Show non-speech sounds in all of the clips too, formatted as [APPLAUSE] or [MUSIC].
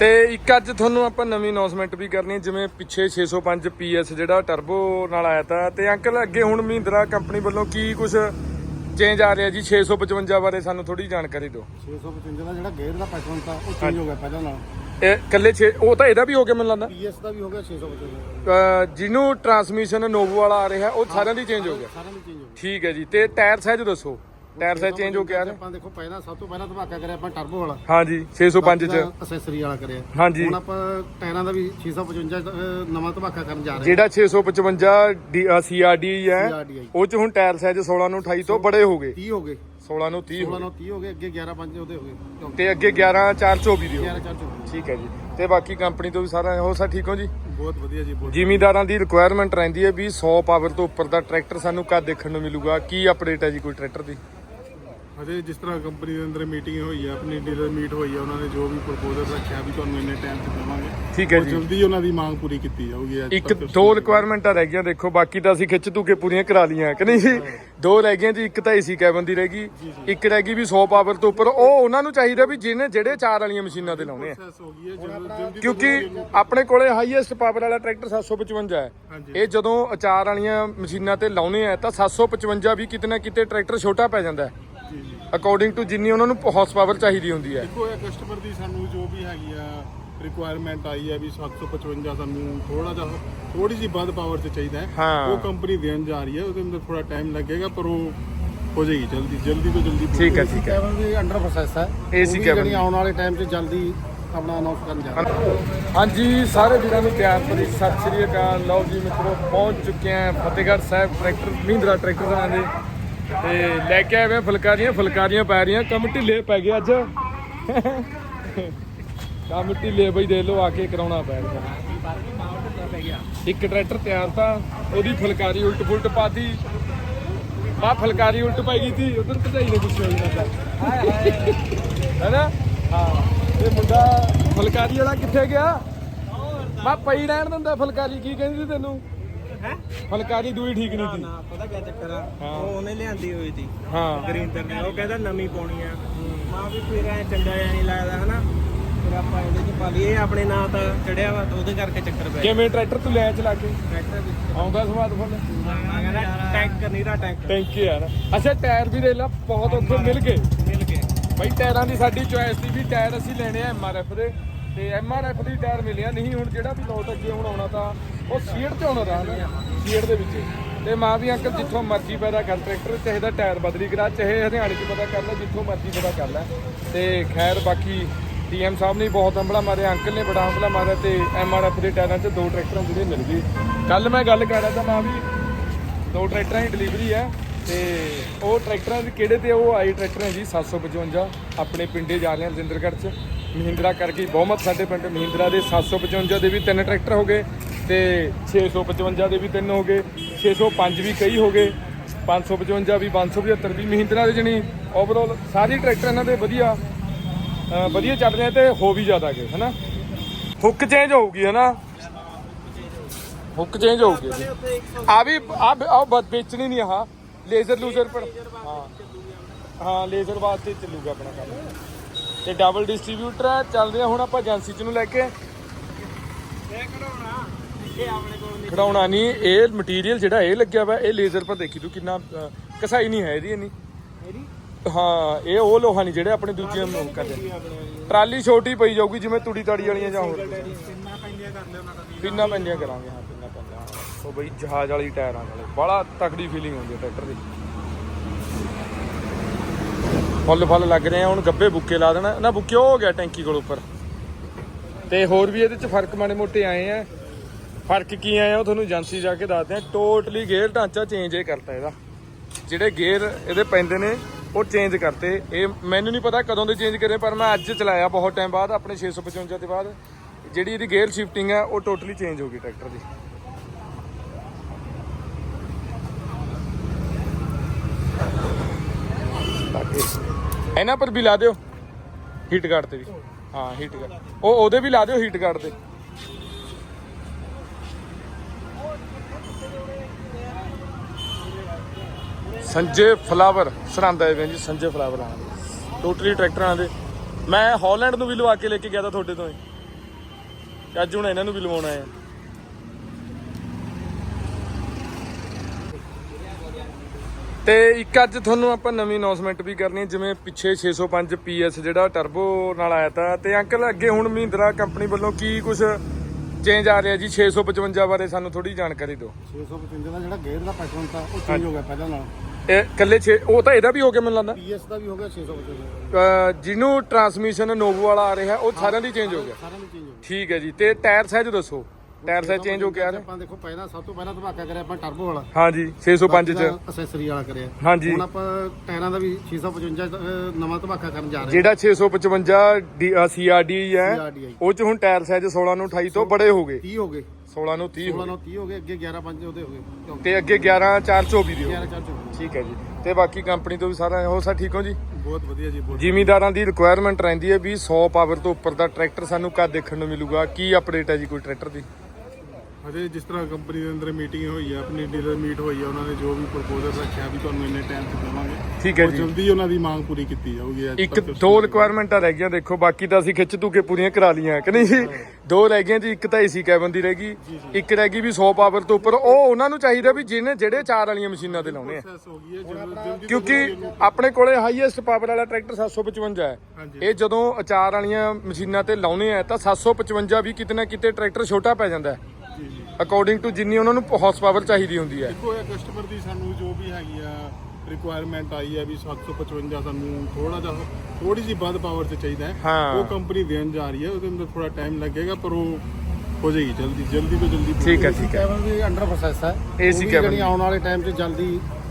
ਤੇ ਇੱਕ ਅੱਜ ਤੁਹਾਨੂੰ ਆਪਾਂ ਨਵੀਂ ਅਨਾਉਂਸਮੈਂਟ ਵੀ ਕਰਨੀ ਹੈ, ਜਿਵੇਂ ਪਿੱਛੇ 605 PS ਜਿਹੜਾ ਟਰਬੋ ਨਾਲ ਆਇਆ ਤਾ ਤੇ ਅੰਕਲ ਅੱਗੇ ਹੁਣ ਮਹਿੰਦਰਾ ਕੰਪਨੀ ਵੱਲੋਂ ਕੀ ਕੁਝ ਚੇਂਜ ਆ ਰਿਹਾ ਜੀ? 655 ਬਾਰੇ ਸਾਨੂੰ ਥੋੜੀ ਜਾਣਕਾਰੀ ਦਿਓ। 655 ਦਾ ਜਿਹੜਾ ਗੇਅਰ ਦਾ ਪੈਟਰਨ ਤਾਂ ਉਹ ਚੇਂਜ ਹੋ ਗਿਆ ਪਹਿਲਾਂ ਨਾਲ। ਇਹ ਕੱਲੇ 6 ਉਹ ਤਾਂ ਇਹਦਾ ਵੀ ਹੋ ਗਿਆ ਮੈਨੂੰ ਲੱਗਦਾ। ਪੀਐਸ ਦਾ ਵੀ ਹੋ ਗਿਆ 655 ਅਹ ਜਿਹਨੂੰ ਟਰਾਂਸਮਿਸ਼ਨ ਨੋਵੋ ਵਾਲਾ ਆ ਰਿਹਾ ਉਹ ਸਾਰਿਆਂ ਦੀ ਚੇਂਜ ਹੋ ਗਿਆ। ਸਾਰਿਆਂ ਦੀ ਚੇਂਜ ਹੋ ਗਿਆ। ਠੀਕ ਹੈ ਜੀ ਤੇ ਟਾਇਰ ਸਾਈਜ਼ ਦੱਸੋ। ਟਾਇਰ ਸਾਈਜ਼ ਚੇਂਜ ਹੋ ਕੇ ਆ ਰਿਹਾ ਆਪਾਂ ਦੇਖੋ ਪਹਿਲਾਂ ਸਭ ਤੋਂ ਪਹਿਲਾਂ ਧਮਾਕਾ ਕਰਿਆ ਆਪਾਂ ਟਰਬੋ ਵਾਲਾ। ਹਾਂਜੀ 605 ਚ। ਅਸੈਸਰੀ ਵਾਲਾ ਕਰਿਆ। ਹਾਂਜੀ। ਹੁਣ ਆਪਾਂ ਟਾਇਰਾਂ ਦਾ ਵੀ 655 ਅਹ, ਨਵਾਂ ਧਮਾਕਾ ਕਰਨ ਜਾ ਰਹੇ ਜਿਹੜਾ 655 ਸੀਆਰਡੀ ਹੈ ਉਹ ਚ ਹੁਣ ਟਾਇਰ ਸਾਈਜ਼ 16 ਨੂੰ 28 ਤੋਂ ਬੜੇ ਹੋ ਗਏ। 30 ਹੋ ਗਏ। 16 ਨੂੰ 30 ਹੋ 16 ਨੂੰ 30 ਹੋ ਗਏ ਅੱਗੇ 11 5 ਉਹਦੇ ਹੋ ਗਏ। ਗਏ ਤੇ ਅੱਗੇ 11 4 24 ਦੀ ਹੋ 11 4 ਚੁੱਕੇ ਠੀਕ ਹੈ ਜੀ। ਤੇ ਬਾਕੀ ਕੰਪਨੀ ਤੋਂ ਵੀ ਸਾਰਾ ਹੋ ਸਾ ਠੀਕ ਹੋ ਜੀ? ਬਹੁਤ ਵਧੀਆ ਜੀ ਜ਼ਿਮੀਦਾਰਾਂ ਦੀ ਰਿਕੁਆਇਰਮੈਂਟ ਰਹਿੰਦੀ ਹੈ ਵੀ 100 ਪਾਵਰ ਤੋਂ ਉੱਪਰ ਦਾ ਟਰੈਕਟਰ ਸਾਨੂੰ ਕਦ ਦੇਖਣ ਨੂੰ ਮਿਲੂਗਾ? ਕੀ ਅਪਡੇਟ ਹੈ ਜੀ ਕੋਈ ਟਰੈਕਟਰ ਦੀ? ਅਜੇ ਜਿਸ ਤਰ੍ਹਾਂ ਕੰਪਨੀ ਦੇ ਅੰਦਰ ਮੀਟਿੰਗ ਹੋਈ ਹੈ ਆਪਣੀ ਡੀਲਰ ਮੀਟ ਹੋਈ ਹੈ ਉਹਨਾਂ ਨੇ ਜੋ ਵੀ ਪ੍ਰਪੋਜ਼ਲ ਰੱਖਿਆ ਵੀ ਤੁਹਾਨੂੰ ਇੰਨੇ ਟਾਈਮ ਤੇ ਦੇਵਾਂਗੇ। ਠੀਕ ਹੈ ਉਹ ਜੀ। ਜਲਦੀ ਉਹਨਾਂ ਦੀ ਮੰਗ ਪੂਰੀ ਕੀਤੀ ਜਾਊਗੀ ਅੱਜ ਇੱਕ ਤੱਕ ਦੋ ਰਿਕੁਆਇਰਮੈਂਟਾਂ ਰਹਿ ਗਈਆਂ ਦੇਖੋ ਬਾਕੀ ਤਾਂ ਅਸੀਂ ਖਿੱਚ ਕੇ ਪੂਰੀਆਂ ਕਰਾ ਲੀਆਂ ਕਿ ਨਹੀਂ? ਜੀ ਦੋ ਰਹਿ ਗਈਆਂ ਜੀ ਇੱਕ ਤਾਂ ਏਸੀ ਕੈਬਨ ਦੀ ਰਹਿ ਗਈ ਇੱਕ ਰਹਿ ਗਈ ਵੀ 100 ਪਾਵਰ ਤੋਂ ਉੱਪਰ। ਉਹ ਉਹਨਾਂ ਨੂੰ ਚਾਹੀਦਾ ਵੀ ਜਿਹਨੇ ਜਿਹੜੇ ਚਾਰ ਵਾਲੀਆਂ ਮਸ਼ੀਨਾਂ ਤੇ ਲਾਉਣੇ ਆ। ਪ੍ਰੋਸੈਸ ਹੋ ਗਈ ਹੈ ਜਲਦੀ ਜਲਦੀ ਕਿਉਂਕਿ ਆਪਣੇ ਕੋਲੇ ਹਾਈਐਸਟ ਪਾਵਰ ਵਾਲਾ ਟਰੈਕਟਰ 755 ਹੈ। ਹਾਂਜੀ। ਇਹ ਜਦੋਂ ਅਚਾਰ ਵਾਲੀਆਂ ਮਸ਼ੀਨਾਂ ਤੇ ਲਾਉਣੇ ਆ ਤਾਂ 755 ਵੀ ਕਿਤੇ ਨਾ ਕਿਤੇ ਟਰੈਕਟਰ ਛੋਟਾ ਪੈ ਜਾਂਦਾ ਹੈ। ਅਕੋਰਡਿੰਗ ਟੂ ਜਿੰਨੀ ਉਹਨਾਂ ਨੂੰ ਹਾਰਸ ਪਾਵਰ ਚਾਹੀਦੀ ਹੁੰਦੀ ਹੈ। ਦੇਖੋ ਇਹ ਕਸਟਮਰ ਦੀ ਸਾਨੂੰ ਜੋ ਵੀ ਹੈਗੀ ਆ ਰਿਕੁਆਇਰਮੈਂਟ ਆਈ ਹੈ ਵੀ 755 ਸਾਨੂੰ ਥੋੜਾ ਜਿਹਾ ਥੋੜੀ ਜਿਹੀ ਵੱਧ ਪਾਵਰ ਤੇ ਚਾਹੀਦਾ ਹੈ। ਹਾਂ। ਉਹ ਕੰਪਨੀ ਦੇਣ ਜਾ ਰਹੀ ਹੈ ਉਹਦੇ ਅੰਦਰ ਥੋੜਾ ਟਾਈਮ ਲੱਗੇਗਾ ਪਰ ਉਹ ਹੋ ਜਾਏਗੀ ਜਲਦੀ ਜਲਦੀ ਤੋਂ ਜਲਦੀ ਠੀਕ ਹੈ ਠੀਕ ਹੈ। ਕੈਬਨ ਵੀ ਅੰਡਰ ਪ੍ਰੋਸੈਸ ਹੈ। AC ਉਹ ਵੀ ਜਿਹੜੀ ਆਉਣ ਵਾਲੇ ਟਾਈਮ 'ਚ ਜਲਦੀ ਆਪਣਾ ਅਨਾਉਂਸ ਕਰਨ ਜਾ ਰਹੇ ਹਾਂ। ਹਾਂਜੀ ਸਾਰੇ ਵੀਰਾਂ ਨੂੰ ਪਿਆਰ ਭਰੀ ਸਤਿ ਸ੍ਰੀ ਅਕਾਲ। ਲਓ ਜੀ ਮਿੱਤਰੋ ਪਹੁੰਚ ਚੁੱਕੇ ਆਂ ਫਤਿਹਗੜ੍ਹ ਸਾਹਿਬ ਟਰੈਕਟਰ ਮਹਿੰਦਰਾ ਟਰੈਕਟਰ ਦਾਂ ਦੇ। ਤੇ ਲੈ ਕੇ ਆਏ ਵੇ ਫੁਲਕਾਰੀਆਂ ਫੁਲਕਾਰੀਆਂ ਪੈ ਰਹੀਆਂ, ਕੰਮ ਢਿੱਲੇ ਪੈ ਗਏ ਅੱਜ। ਕੰਮ ਢਿੱਲੇ ਬਈ ਦੇ ਲੋ ਆ ਕੇ ਕਰਾਉਣਾ ਪੈ ਗਿਆ ਇੱਕ ਟਰੈਕਟਰ ਤਿਆਰ ਤਾਂ, ਉਹਦੀ ਫੁਲਕਾਰੀ ਉਲਟ ਫੁਲਟ ਪਾਤੀ। ਬਾ, ਫੁਲਕਾਰੀ ਉਲਟ ਪਾਈ ਗਈ ਸੀ, ਉਧਰ ਭਜਾਈ ਨੇ ਗੁੱਸੇ ਹੋ ਜਾਂਦਾ ਹੈਨਾ? ਹਾਂ, ਤੇ ਮੁੰਡਾ ਫੁਲਕਾਰੀ ਵਾਲਾ ਕਿੱਥੇ ਗਿਆ? ਬਾ, ਪਈ ਰਹਿਣ ਦਿੰਦਾ ਫੁਲਕਾਰੀ, ਕੀ ਕਹਿੰਦੀ ਤੈਨੂੰ? ਹੈ? ਫੁਲਕਾਰੀ ਦੂਈ ਠੀਕ ਨਹੀਂ ਸੀ ਨਾ ਪਤਾ ਕਿਆ ਚੱਕਰ ਆ। ਉਹ ਉਹਨੇ ਲਿਆਂਦੀ ਹੋਈ ਸੀ। ਹਾਂ। ਗਰੀਨਦਰ ਨੇ। ਉਹ ਕਹਿੰਦਾ ਨਵੀਂ ਪਾਉਣੀ ਆ। ਮਾਂ ਵੀ ਫਿਰ ਐ ਚੰਗਾ ਜਿਹਾ ਨਹੀਂ ਲੱਗਦਾ ਹਨਾ? ਫਿਰ ਆਪਾਂ ਇਹਦੇ ਚ ਪਾ ਲਈਏ। ਆਪਣੇ ਨਾਂ ਤਾਂ ਚੜਿਆ ਵਾ ਉਹਦੇ ਕਰਕੇ ਚੱਕਰ ਪੈ ਗਿਆ। ਕਿਵੇਂ ਟਰੈਕਟਰ ਤੂੰ ਲੈ ਚਲਾ ਕੇ? ਟਰੈਕਟਰ ਵਿੱਚ। ਆਉਂਦਾ ਸਵਾਦ ਫੁੱਲ? ਮੈਂ ਕਹਿੰਦਾ ਟੈਂਕੀ ਅੱਛਾ ਟਾਇਰ ਵੀ ਦੇ ਲਾ। ਬਹੁਤ ਉੱਥੇ ਮਿਲ ਗਏ। ਮਿਲ ਕੇ ਬਈ ਟਾਇਰਾਂ ਦੀ ਸਾਡੀ ਚੁਆਇਸ ਸੀ ਵੀ ਟਾਇਰ ਅਸੀਂ ਲੈਣੇ ਆ ਐਮਆਰਐਫ ਦੇ। ਤੇ ਐਮਆਰਐਫ ਦੀ ਟਾਇਰ ਮਿਲਿਆ ਨਹੀਂ, ਹੁਣ ਜਿਹੜਾ ਵੀ ਲੋਟ ਅੱਗੇ ਹੁਣ ਆਉਣਾ ਤਾਂ ਉਹ ਸੀਟ ਤੇ ਆਉਣਾ ਰਹਾ ਨਾ ਸੀਟ ਦੇ ਵਿੱਚ। ਤੇ ਮਾਂ ਵੀ ਅੰਕਲ ਜਿੱਥੋਂ ਮਰਜ਼ੀ ਪੈਦਾ ਕਰ, ਟਰੈਕਟਰ ਚਾਹੇ ਦਾ ਟਾਇਰ ਬਦਲੀ ਕਰਾ, ਚਾਹੇ ਹਰਿਆਣੇ ਚ ਪਤਾ ਕਰ ਲੈ, ਜਿੱਥੋਂ ਮਰਜ਼ੀ ਪਤਾ ਕਰ ਲੈ। ਤੇ ਖੈਰ ਬਾਕੀ ਡੀਐਮ ਸਾਹਿਬ ਨੇ ਬਹੁਤ ਹੰਬਲਾ ਮਾਰਿਆ, ਅੰਕਲ ਨੇ ਬੜਾ ਹੰਬਲਾ ਮਾਰਿਆ ਤੇ ਐਮਆਰਐਫ ਦੇ ਟਾਇਰਾਂ 'ਚ ਦੋ ਟਰੈਕਟਰਾਂ ਜਿਹੜੇ ਮਿਲ ਗਏ। ਕੱਲ ਮੈਂ ਗੱਲ ਕਰ ਰਿਹਾ ਤਾਂ ਮਾਂ ਵੀ ਦੋ ਟਰੈਕਟਰਾਂ ਦੀ ਡਿਲੀਵਰੀ ਹੈ ਤੇ ਉਹ ਟਰੈਕਟਰਾਂ ਦੇ ਕਿਹੜੇ ਤੇ ਉਹ ਆਈ ਟਰੈਕਟਰ ਹੈ ਜੀ 755 ਆਪਣੇ ਪਿੰਡੇ ਜਾ ਰਹੇ ਹਾਂ ਰਜਿੰਦਰਗੜ੍ਹ ਚ। ਮਹਿੰਦਰਾ ਕਰ ਗਈ ਬਹੁਮਤ ਸਾਡੇ ਪਿੰਡ ਮਹਿੰਦਰਾ ਦੇ 755 ਦੇ ਵੀ ਤਿੰਨ ਟਰੈਕਟਰ ਹੋ ਗਏ ਤੇ 655 ਦੇ ਵੀ ਤਿੰਨ ਹੋ ਗਏ 605 ਵੀ ਕਈ ਹੋ ਗਏ 555 ਵੀ 575 ਵੀ ਮਹਿੰਦਰਾ ਦੇ ਜਣੀ ਓਵਰਆਲ ਸਾਰੇ ਟਰੈਕਟਰ ਇਹਨਾਂ ਦੇ ਵਧੀਆ ਵਧੀਆ ਚੱਲ ਰਹੇ ਤੇ ਹੋ ਵੀ ਜ਼ਿਆਦਾ ਗਏ ਹਨਾ? ਹੁੱਕ ਚੇਂਜ ਹੋਊਗੀ, ਹਨਾ? ਹੁੱਕ ਚੇਂਜ ਹੋਊਗੀ ਜੀ ਆ ਵੀ, ਆ ਆ ਵੇਚਣੀ ਨਹੀਂ ਆ ਲੇਜ਼ਰ ਲੂਜ਼ਰ ਪਰ ਹਾਂ ਹਾਂ ਲੇਜ਼ਰ ਵਾਸਤੇ ਚੱਲੂਗਾ ਆਪਣਾ ਕੰਮ। ਤੇ ਡਬਲ ਡਿਸਟ੍ਰੀਬਿਊਟਰ ਹੈ। ਚੱਲਦੇ ਆ ਹੁਣ ਆਪਾਂ ਏਜੰਸੀ ਚ ਨੂੰ ਲੈ ਕੇ। ਇਹ ਕਢਾਉਣਾ ਇਹ ਆਪਣੇ ਕੋਲ ਨਹੀਂ ਖੜਾਉਣਾ ਨਹੀਂ ਇਹ ਮਟੀਰੀਅਲ ਜਿਹੜਾ ਇਹ ਲੱਗਿਆ ਵਾ ਇਹ ਲੇਜ਼ਰ ਪਰ ਦੇਖੀ ਤੂੰ ਕਿੰਨਾ ਕਸਾਈ ਨਹੀਂ ਹੈ ਇਹਦੀ ਇੰਨੀ। ਹਾਂ ਇਹ ਉਹ ਲੋਹਾ ਨਹੀਂ ਜਿਹੜੇ ਆਪਣੇ ਦੂਜੀਆਂ ਨੂੰ ਕਰਦੇ। ਟਰਾਲੀ ਛੋਟੀ ਪਈ ਜਾਊਗੀ ਜਿਵੇਂ ਤੁੜੀ ਤਾੜੀ ਵਾਲੀਆਂ ਜਾਂ ਹੋਰ ਪਿੰਨਾ ਪੈਂਦੀਆਂ ਕਰਾਂਗੇ ਹਾਂ ਪਿੰਨਾ ਪੈਂਦੀਆਂ ਹਾਂ। ਉਹ ਬਈ ਜਹਾਜ਼ ਵਾਲੀ ਟਾਇਰਾਂ ਵਾਲੇ। ਬੜਾ ਤਕੜੀ ਫੀਲਿੰਗ ਹੁੰਦੀ ਹੈ ਟਰੈਕਟਰ ਦੀ। ਫੁੱਲ ਫੁੱਲ ਲੱਗ ਰਹੇ ਆ, ਹੁਣ ਗੱਬੇ ਬੁੱਕੇ ਲਾ ਦੇਣਾ। ਨਾ, ਬੁੱਕੇ ਹੋ ਗਿਆ ਟੈਂਕੀ ਕੋਲ ਉੱਪਰ। ਤੇ ਹੋਰ ਵੀ ਇਹਦੇ ਚ ਫ਼ਰਕ ਮਾੜੇ ਮੋਟੇ ਆਏ ਆ। ਫ਼ਰਕ ਕੀ ਆਇਆ, ਉਹ ਤੁਹਾਨੂੰ ਏਜੰਸੀ ਜਾ ਕੇ ਦੱਸਦੇ ਆ। ਟੋਟਲੀ ਗੇਅਰ ਢਾਂਚਾ ਚੇਂਜ ਹੀ ਕਰਤਾ ਇਹਦਾ। ਜਿਹੜੇ ਗੇਅਰ ਇਹਦੇ ਪੈਂਦੇ ਨੇ, ਉਹ ਚੇਂਜ ਕਰਤੇ। ਇਹ ਮੈਨੂੰ ਨਹੀਂ ਪਤਾ ਕਦੋਂ ਦੇ ਚੇਂਜ ਕਰੇ, ਪਰ ਮੈਂ ਅੱਜ ਚਲਾਇਆ ਬਹੁਤ ਟਾਈਮ ਬਾਅਦ, ਆਪਣੇ 655 ਦੇ ਬਾਅਦ। ਜਿਹੜੀ ਇਹਦੀ ਗੇਅਰ ਸ਼ਿਫਟਿੰਗ ਹੈ ਉਹ ਟੋਟਲੀ ਚੇਂਜ ਹੋ ਗਈ ਟਰੈਕਟਰ ਦੀ। ਬਾਕੀ ਇਹਨਾਂ ਪਰ ਵੀ ਲਾ ਦਿਓ। ਹੀਟ ਗਾਰਡ ਤੇ ਵੀ। ਹਾਂ ਹੀਟ ਗਾਰਡ ਉਹ ਉਹਦੇ ਵੀ ਲਾ ਦਿਓ ਹੀਟ ਗਾਰਡ ਤੇ। ਸੰਜੇ ਫਲਾਵਰ ਸਰਾਂਦਾ ਹੈ ਜੀ, ਸੰਜੇ ਫਲਾਵਰ ਆਣਾ ਟੋਟਲੀ ਟਰੈਕਟਰਾਂ ਦੇ ਮੈਂ ਹਾਲੈਂਡ ਨੂੰ ਵੀ ਲਵਾ ਕੇ ਲੈ ਕੇ ਗਿਆ ਤਾਂ ਤੁਹਾਡੇ ਤੋਂ ਹੀ। ਅੱਜ ਹੁਣ ਇਹਨਾਂ ਨੂੰ ਵੀ ਲਵਾਉਣਾ ਹੈ ਤੇ ਇੱਕ ਅੱਜ ਤੁਹਾਨੂੰ ਆਪਾਂ ਨਵੀਂ ਅਨਾਉਂਸਮੈਂਟ ਵੀ ਕਰਨੀ ਹੈ ਜਿਵੇਂ ਪਿੱਛੇ 605 PS ਜਿਹੜਾ ਟਰਬੋ ਨਾਲ ਆਇਆ ਤਾ। ਤੇ ਅੰਕਲ ਅੱਗੇ ਹੁਣ ਮਹਿੰਦਰਾ ਕੰਪਨੀ ਵੱਲੋਂ ਕੀ ਕੁਝ ਚੇਂਜ ਆ ਰਿਹਾ ਜੀ? 655 ਬਾਰੇ ਸਾਨੂੰ ਥੋੜੀ ਜਾਣਕਾਰੀ ਦਿਓ। 655 ਦਾ ਜਿਹੜਾ ਗੇਅਰ ਦਾ ਪੈਟਰਨ ਤਾਂ ਉਹ ਚੇਂਜ ਹੋ ਗਿਆ ਪਹਿਲਾਂ ਨਾਲ। ਇਹ ਕੱਲੇ 6 ਉਹ ਤਾਂ ਇਹਦਾ ਵੀ ਹੋ ਗਿਆ ਮੈਨੂੰ ਲੱਗਦਾ। ਪੀਐਸ ਦਾ ਵੀ ਹੋ ਗਿਆ 655 ਅਹ ਜਿਹਨੂੰ ਟਰਾਂਸਮਿਸ਼ਨ ਨੋਵੋ ਵਾਲਾ ਆ ਰਿਹਾ ਉਹ ਸਾਰਿਆਂ ਦੀ ਚੇਂਜ ਹੋ ਗਿਆ। ਸਾਰਿਆਂ ਦੀ ਚੇਂਜ ਹੋ ਗਈ ਠੀਕ ਹੈ ਜੀ ਤੇ ਟਾਇਰ ਸਾਈਜ਼ ਦੱਸੋ। ਟਾਇਰ ਸਾਈਜ਼ ਚੇਂਜ ਹੋ ਕੇ ਆ ਰਿਹਾ ਆਪਾਂ ਦੇਖੋ ਪਹਿਲਾਂ ਸਭ ਤੋਂ ਪਹਿਲਾਂ ਧਮਾਕਾ ਕਰਿਆ ਆਪਾਂ ਟਰਬੋ ਵਾਲਾ। ਹਾਂਜੀ 605 ਚ। ਅਸੈਸਰੀ ਵਾਲਾ ਕਰਿਆ। ਹਾਂਜੀ। ਹੁਣ ਆਪਾਂ ਟਾਇਰਾਂ ਦਾ ਵੀ 655 ਅਹ, ਨਵਾਂ ਧਮਾਕਾ ਕਰਨ ਜਾ ਰਹੇ ਜਿਹੜਾ 655 ਸੀਆਰਡੀ ਹੈ ਉਹ ਚ ਹੁਣ ਟਾਇਰ ਸਾਈਜ਼ 16 ਨੂੰ 28 ਤੋਂ ਬੜੇ ਹੋ ਗਏ। 30 ਹੋ ਗਏ। 16 ਨੂੰ 30 ਹੋ 16 ਗਏ। ਨੂੰ 30 ਹੋ ਗਏ ਅੱਗੇ 11 5 ਉਹਦੇ ਹੋ ਗਏ। ਤੇ ਅੱਗੇ 11 4 24 ਦੇ ਹੋ 11 4 ਹੋ ਠੀਕ ਹੈ ਜੀ। ਤੇ ਬਾਕੀ ਕੰਪਨੀ ਤੋਂ ਵੀ ਸਾਰਾ ਹੋ ਸਾ ਠੀਕ ਹੋ ਜੀ? ਬਹੁਤ ਵਧੀਆ ਜੀ ਬਹੁਤ ਜ਼ਿਮੀਦਾਰਾਂ ਦੀ ਰਿਕੁਆਇਰਮੈਂਟ ਰਹਿੰਦੀ ਹੈ ਵੀ 100 ਪਾਵਰ ਤੋਂ ਉੱਪਰ ਦਾ ਟਰੈਕਟਰ ਸਾਨੂੰ ਕਦ ਦੇਖਣ ਨੂੰ ਮਿਲੂਗਾ? ਕੀ ਅਪਡੇਟ ਹੈ ਜੀ ਕੋਈ ਟਰੈਕਟਰ ਦੀ? ਹਜੇ ਜਿਸ ਤਰ੍ਹਾਂ ਕੰਪਨੀ ਦੇ ਅੰਦਰ ਮੀਟਿੰਗ ਹੋਈ ਆ ਆਪਣੀ ਡੀਲਰ ਮੀਟ ਹੋਈ ਆ ਉਹਨਾਂ ਨੇ ਜੋ ਵੀ ਪ੍ਰਪੋਜ਼ਲ ਰੱਖਿਆ ਵੀ ਤੁਹਾਨੂੰ ਇੰਨੇ ਟਾਈਮ ਤੇ ਦੇਵਾਂਗੇ। ਠੀਕ ਹੈ ਉਹ ਜੀ। ਜਲਦੀ ਉਹਨਾਂ ਦੀ ਮੰਗ ਪੂਰੀ ਕੀਤੀ ਜਾਊਗੀ ਅੱਜ ਇੱਕ ਤੱਕ ਦੋ ਰਿਕੁਆਇਰਮੈਂਟਾਂ ਰਹਿ ਗਈਆਂ ਦੇਖੋ ਬਾਕੀ ਤਾਂ ਅਸੀਂ ਖਿੱਚ ਤੂ ਕੇ ਪੂਰੀਆਂ ਕਰਾ ਲੀਆਂ ਕਿ ਨਹੀਂ? ਜੀ ਦੋ ਰਹਿ ਗਈਆਂ ਜੀ ਇੱਕ ਤਾਂ ਏਸੀ ਕੈਬਨ ਦੀ ਰਹਿ ਗਈ ਇੱਕ ਰਹਿ ਗਈ ਵੀ 100 ਪਾਵਰ ਤੋਂ ਉੱਪਰ। ਉਹ ਉਹਨਾਂ ਨੂੰ ਚਾਹੀਦਾ ਵੀ ਜਿਹਨੇ ਜਿਹੜੇ ਚਾਰ ਵਾਲੀਆਂ ਮਸ਼ੀਨਾਂ ਤੇ ਲਾਉਣੇ ਆ। ਪ੍ਰੋਸੈਸ ਹੋ ਗਈ ਹੈ ਜਲਦੀ ਜਲਦੀ ਕਿਉਂਕਿ ਆਪਣੇ ਕੋਲੇ ਹਾਈਐਸਟ ਪਾਵਰ ਵਾਲਾ ਟਰੈਕਟਰ 755 ਹੈ। ਹਾਂਜੀ। ਇਹ ਜਦੋਂ ਅਚਾਰ ਵਾਲੀਆਂ ਮਸ਼ੀਨਾਂ ਤੇ ਲਾਉਣੇ ਆ ਤਾਂ 755 ਵੀ ਕਿਤੇ ਨਾ ਕਿਤੇ ਟਰੈਕਟਰ ਛੋਟਾ ਪੈ ਜਾਂਦਾ ਹੈ। ਅਕੋਰਡਿੰਗ ਟੂ ਜਿੰਨੀ ਉਹਨਾਂ ਨੂੰ ਹਾਰਸ ਪਾਵਰ ਚਾਹੀਦੀ ਹੁੰਦੀ ਹੈ। ਦੇਖੋ ਇਹ ਕਸਟਮਰ ਦੀ ਸਾਨੂੰ ਜੋ ਵੀ ਹੈਗੀ ਆ ਰਿਕੁਆਇਰਮੈਂਟ ਆਈ ਹੈ ਵੀ 755 ਸਾਨੂੰ ਥੋੜਾ ਜਿਹਾ ਥੋੜੀ ਜਿਹੀ ਵੱਧ ਪਾਵਰ ਤੇ ਚਾਹੀਦਾ ਹੈ। ਹਾਂ। ਉਹ ਕੰਪਨੀ ਦੇਣ ਜਾ ਰਹੀ ਹੈ ਉਹਦੇ ਅੰਦਰ ਥੋੜਾ ਟਾਈਮ ਲੱਗੇਗਾ ਪਰ ਉਹ ਹੋ ਜਾਏਗੀ ਜਲਦੀ ਜਲਦੀ ਤੋਂ ਜਲਦੀ ਠੀਕ ਹੈ ਠੀਕ ਹੈ। ਕੈਬਨ ਵੀ ਅੰਡਰ ਪ੍ਰੋਸੈਸ ਹੈ। AC ਉਹ ਵੀ ਜਿਹੜੀ ਆਉਣ ਵਾਲੇ ਟਾਈਮ 'ਚ ਜਲਦੀ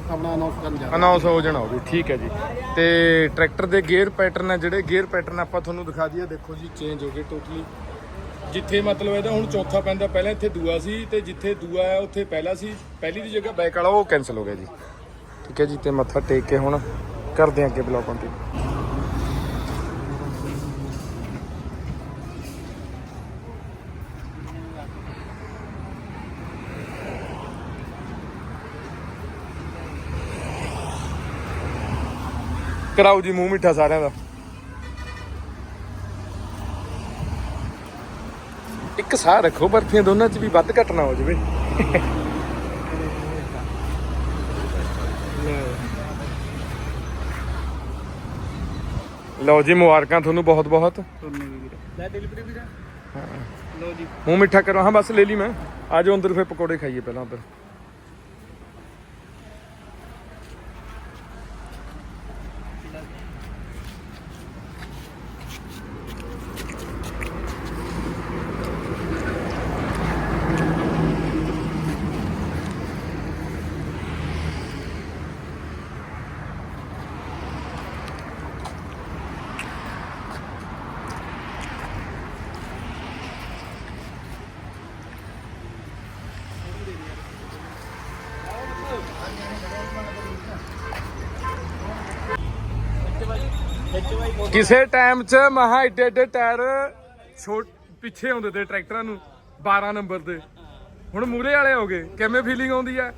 ਆਪਣਾ ਅਨਾਉਂਸ ਕਰਨ ਜਾ ਰਹੇ ਅਨਾਉਂਸ ਹੋ ਜਾਣਾ ਉਹ ਵੀ ਠੀਕ ਹੈ ਜੀ। ਤੇ ਟਰੈਕਟਰ ਦੇ ਗੇਅਰ ਪੈਟਰਨ ਆ ਜਿਹੜੇ ਗੇਅਰ ਪੈਟਰਨ ਆਪਾਂ ਤੁਹਾਨੂੰ ਦਿਖਾ ਦਈਏ ਦੇਖੋ ਜੀ ਚੇਂਜ ਹੋ ਗਏ ਟੋਟਲੀ ਜਿੱਥੇ ਮਤਲਬ ਇਹਦਾ ਹੁਣ ਚੌਥਾ ਪੈਂਦਾ, ਪਹਿਲਾਂ ਇੱਥੇ ਦੂਆ ਸੀ ਤੇ ਜਿੱਥੇ ਦੂਆ ਹੈ ਉੱਥੇ ਪਹਿਲਾ ਸੀ। ਪਹਿਲੀ ਦੀ ਜਗ੍ਹਾ ਬੈਕ ਵਾਲਾ, ਉਹ ਕੈਨਸਲ ਹੋ ਗਿਆ ਜੀ। ਠੀਕ ਹੈ ਜੀ, ਤੇ ਮੱਥਾ ਟੇਕ ਕੇ ਹੁਣ ਕਰਦੇ ਹਾਂ ਅੱਗੇ ਬਲੌਗ ਕੰਟੀਨਿਊ ਕਰਾਓ ਜੀ ਮੂੰਹ ਮਿੱਠਾ ਸਾਰਿਆਂ ਦਾ। ਇੱਕ ਸਾਹ ਰੱਖੋ ਬਰਫੀਆਂ ਦੋਨਾਂ ਚ ਵੀ ਵੱਧ ਘੱਟ ਨਾ ਹੋ ਜਾਵੇ। ਲਓ ਜੀ ਮੁਬਾਰਕਾਂ ਤੁਹਾਨੂੰ ਬਹੁਤ ਬਹੁਤ। ਲੈ ਡਿਲੀਵਰੀ ਵੀਰ। ਲੋ ਜੀ। ਮੂੰਹ ਮਿੱਠਾ ਕਰੋ। ਹਾਂ ਬਸ ਲੈ ਲਈ ਮੈਂ। ਆ ਜਾਓ ਅੰਦਰ ਫਿਰ ਪਕੌੜੇ ਖਾਈਏ ਪਹਿਲਾਂ ਅੰਦਰ ਕਿਸੇ ਟਾਈਮ 'ਚ ਮਹਾ ਏਡੇ ਏਡੇ ਟਾਇਰ ਛੋਟ ਪਿੱਛੇ ਆਉਂਦੇ ਤੇ ਟਰੈਕਟਰਾਂ ਨੂੰ 12 ਨੰਬਰ ਦੇ ਹੁਣ ਮੂਰੇ ਵਾਲੇ ਹੋ ਗਏ, ਕਿਵੇਂ ਫੀਲਿੰਗ ਆਉਂਦੀ ਹੈ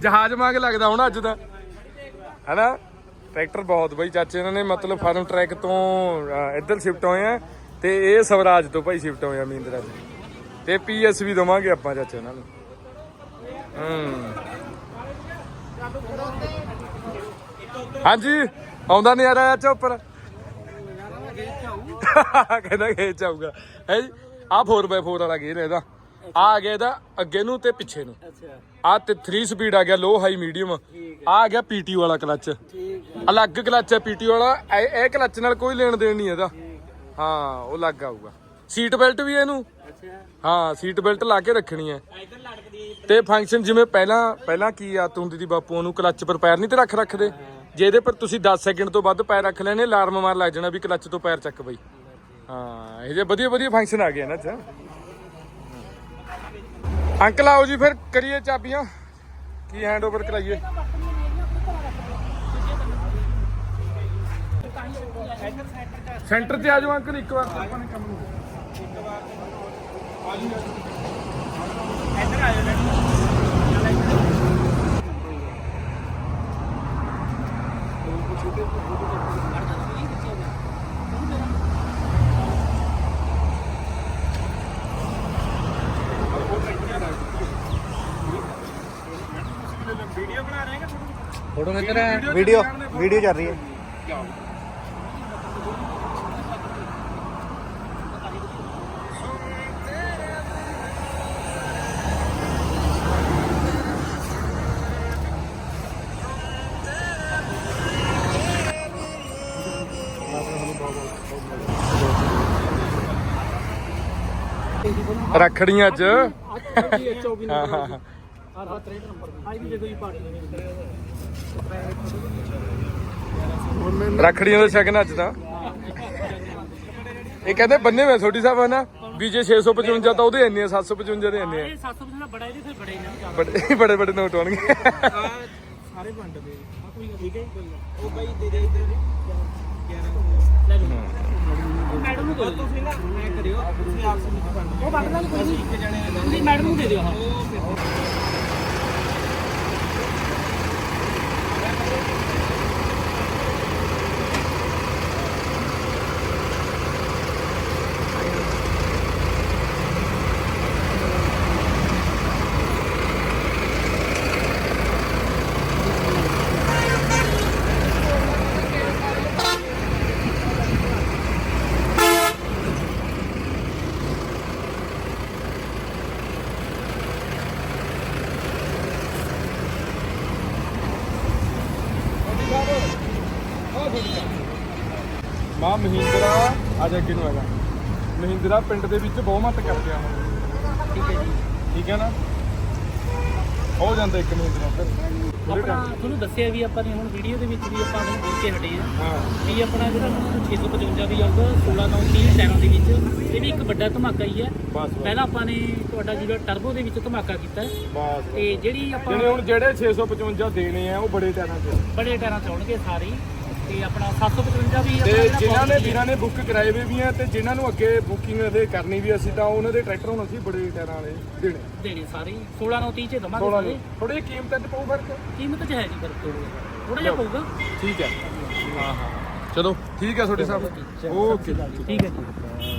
ਜਹਾਜ਼ ਵਾਂਗ ਲੱਗਦਾ ਹੁਣ ਅੱਜ ਦਾ। ਹੈਨਾ? ਟਰੈਕਟਰ ਬਹੁਤ ਬਈ, ਚਾਚੇ ਇਹਨਾਂ ਨੇ ਮਤਲਬ ਫਾਰਮ ਟਰੈਕ ਤੋਂ ਇੱਧਰ ਸ਼ਿਫਟ ਹੋਏ ਆ ਤੇ ਇਹ ਸਵਰਾਜ ਤੋਂ ਭਾਈ ਸ਼ਿਫਟ ਹੋਏ ਆ ਮਹਿੰਦਰਾ ਚ ਤੇ। ਪੀਐਸ ਦਵਾਂਗੇ ਆਪਾਂ ਚਾਚੇ ਇਹਨਾਂ ਨੂੰ। ਹੂੰ। ਹਾਂਜੀ। ਆਉਂਦਾ ਨਹੀਂ ਆ ਰਿਹਾ ਚਾਚਾ ਉੱਪਰ। ਕਹਿੰਦਾ ਖੇਤ ਚ ਆਊਗਾ। [LAUGHS] ਹੈ ਜੀ? ਆ 4x4 ਵਾਲਾ ਗੇਅਰ ਇਹਦਾ। ਆ ਆ ਗਿਆ ਇਹਦਾ ਅੱਗੇ ਨੂੰ ਤੇ ਪਿੱਛੇ ਨੂੰ। ਅੱਛਾ। ਆ ਤੇ 3 ਸਪੀਡ ਆ ਗਿਆ ਲੋ ਹਾਈ ਮੀਡੀਅਮ ਆ ਆ ਗਿਆ ਪੀਟੀ ਵਾਲਾ ਕਲੱਚ ਅਲੱਗ ਕਲੱਚ ਹੈ ਪੀਟੀ ਵਾਲਾ। ਇਹ ਇਹ ਕਲੱਚ ਨਾਲ ਕੋਈ ਲੈਣ ਦੇਣ ਨਹੀਂ ਇਹਦਾ। ਹਾਂ। ਉਹ ਲੱਗ ਆਊਗਾ। ਸੀਟ ਬੈਲਟ ਵੀ ਇਹਨੂੰ। ਅੱਛਾ। ਹਾਂ ਸੀਟ ਬੈਲਟ ਲਾ ਕੇ ਰੱਖਣੀ ਹੈ। ਇੱਧਰ ਲੜਕਦੀ ਹੈ ਤੇ ਫੰਕਸ਼ਨ ਜਿਵੇਂ ਪਹਿਲਾਂ ਪਹਿਲਾਂ ਕੀ ਆਤ ਹੁੰਦੀ ਦੀ ਬਾਪੂ ਉਹਨੂੰ ਕਲੱਚ ਪਰ ਪੈਰ ਨਹੀਂ ਤੇ ਰੱਖ ਰੱਖਦੇ? ਜੇ ਇਹਦੇ ਪਰ ਤੁਸੀਂ 10 ਸੈਕਿੰਡ ਤੋਂ ਵੱਧ ਪੈਰ ਰੱਖ ਲੈਣੇ ਅਲਾਰਮ ਮਾਰ ਲੱਗ ਜਾਣਾ ਵੀ ਕਲੱਚ ਤੋਂ ਪੈਰ ਚੱਕ ਬਈ। ਹਾਂ, ਇਹ ਜੇ ਵਧੀਆ ਵਧੀਆ ਫੰਕਸ਼ਨ ਆ ਗਏ ਇਹਨਾਂ 'ਚ ਅੰਕਲ, ਆਓ ਜੀ ਫਿਰ, ਕਰੀਏ ਚਾਬੀਆਂ। ਕੀ ਹੈਂਡਓਵਰ ਕਰਾਈਏ? ਸੈਂਟਰ ਤੇ ਆ ਜਾਓ ਅੰਕਲ, ਇੱਕ ਵਾਰ ਆਪਾਂ ਨੇ ਕੰਮ ਨੂੰ। ਇੱਧਰ ਆ ਜਾਓ ਫੋਟੋ ਖਿੱਚ ਰਿਹਾ ਵੀਡੀਓ ਵੀਡੀਓ ਚੱਲ ਰਹੀ ਹੈ ਰੱਖੜੀਆਂ ਅੱਜ ਹਾਂ ਹਾਂ ਹਾਂ। ਰੱਖੜੀਆਂ ਦਾ ਸ਼ਗਨ ਅੱਜ ਤਾਂ ਇਹ ਕਹਿੰਦੇ ਬੰਨੇ ਹੋਏ ਛੋਟੀ ਸਾਹਿਬ ਨਾ ਵੀ ਜੇ 655 ਤਾਂ ਉਹਦੇ ਇੰਨੇ ਆ 755 ਦੇ ਇੰਨੇ ਆ। 700 ਦਾ ਬੜਾ ਇਹਦੇ ਫਿਰ ਬੜੇ ਨੇ। ਬੜੇ ਬੜੇ ਬੜੇ ਨੋਟ ਹੋਣਗੇ। ਸਾਰੇ ਵੰਡ ਦੇ। ਠੀਕ ਹੈ। ਉਹ ਬਾਈ ਦੇ ਦੇ ਇੱਧਰ 11 ਮੈਡਮ ਨੂੰ ਦੇ ਦਿਓ। ਤੁਸੀਂ ਨਾ ਐ ਕਰਿਓ। ਤੁਸੀਂ ਆਪਸ ਵਿੱਚ ਵੰਡ ਉਹ ਵੰਡ ਦਾਂਗੇ ਕੋਈ ਨਹੀਂ। ਇੱਕ ਜਣੇ ਨੇ ਤੁਸੀਂ ਮੈਡਮ ਨੂੰ ਦੇ ਦਿਓ ਹਾਂ। ਮਹਿੰਦਰਾ ਅੱਜ ਅੱਗੇ ਨੂੰ ਹੈਗਾ ਮਹਿੰਦਰਾ ਪਿੰਡ ਦੇ ਵਿੱਚ ਬਹੁਮਤ ਕਰਦੇ ਆ ਹੁਣ। ਠੀਕ ਹੈ ਜੀ। ਠੀਕ ਹੈ ਨਾ? ਹੋ ਜਾਂਦਾ ਇੱਕ ਮਹਿੰਦਰਾ ਆਪਣਾ ਟਾਈਮ। ਤੁਹਾਨੂੰ ਦੱਸਿਆ ਵੀ ਆਪਾਂ ਨੇ ਹੁਣ ਵੀਡੀਓ ਦੇ ਵਿੱਚ ਵੀ ਆਪਾਂ ਨੂੰ ਬੋਲ ਕੇ ਹਟੇ ਆ। ਹਾਂ। ਵੀ ਆਪਣਾ ਜਿਹੜਾ 655 ਵੀ ਆਊਗਾ 16 ਤੋਂ 30 ਟਾਇਰਾਂ ਦੇ ਵਿੱਚ ਇਹ ਵੀ ਇੱਕ ਵੱਡਾ ਧਮਾਕਾ ਹੀ ਹੈ। ਪਹਿਲਾਂ ਆਪਾਂ ਨੇ ਤੁਹਾਡਾ ਜਿਹੜਾ ਟਰਬੋ ਦੇ ਵਿੱਚ ਧਮਾਕਾ ਕੀਤਾ। ਤੇ ਜਿਹੜੀ ਆਪਾਂ ਜਿਹੜੇ ਹੁਣ ਜਿਹੜੇ 655 ਦੇਣੇ ਆ ਉਹ ਬੜੇ ਟਾਇਰਾਂ 'ਚ। ਬੜੇ ਟਾਇਰਾਂ ਚ ਆਉਣਗੇ ਸਾਰੇ। ਤੇ ਆਪਣਾ 755 ਵੀ ਤੇ ਆਪਣਾ ਜਿਹੜਾ ਜਿਨ੍ਹਾਂ ਨੇ ਬਹੁਤ ਵੀਰਾਂ ਨੇ ਬੁੱਕ ਕਰਾਏ ਹੋਏ ਵੀ ਆ ਤੇ ਜਿਨ੍ਹਾਂ ਨੂੰ ਅੱਗੇ ਬੁਕਿੰਗ ਇਹਦੇ ਕਰਨੀ ਵੀ ਅਸੀਂ ਤਾਂ ਉਹਨਾਂ ਦੇ ਟਰੈਕਟਰ ਹੁਣ ਅਸੀਂ ਬੜੇ ਟਾਇਰਾਂ ਵਾਲੇ ਦੇਣੇ। ਦੇਣੇ ਸਾਰੇ। ਹੀ। 16 ਤੋਂ 30 ਚ ਦਵਾਂਗੇ 16 ਸਾਰੇ। ਨੇ। ਥੋੜੀ ਜਿਹੀ ਕੀਮਤਾਂ 'ਚ ਪਊ ਫ਼ਰਕ? ਕੀਮਤ ਚ ਹੈ ਜੀ ਫ਼ਰਕ ਥੋੜਾ ਜਿਹਾ। ਪਊਗਾ। ਠੀਕ ਹੈ। ਹਾਂ ਹਾਂ। ਚਲੋ ਠੀਕ ਹੈ ਤੁਹਾਡੇ ਸਾਹਿਬ ਓਕੇ। ਠੀਕ ਹੈ ਜੀ।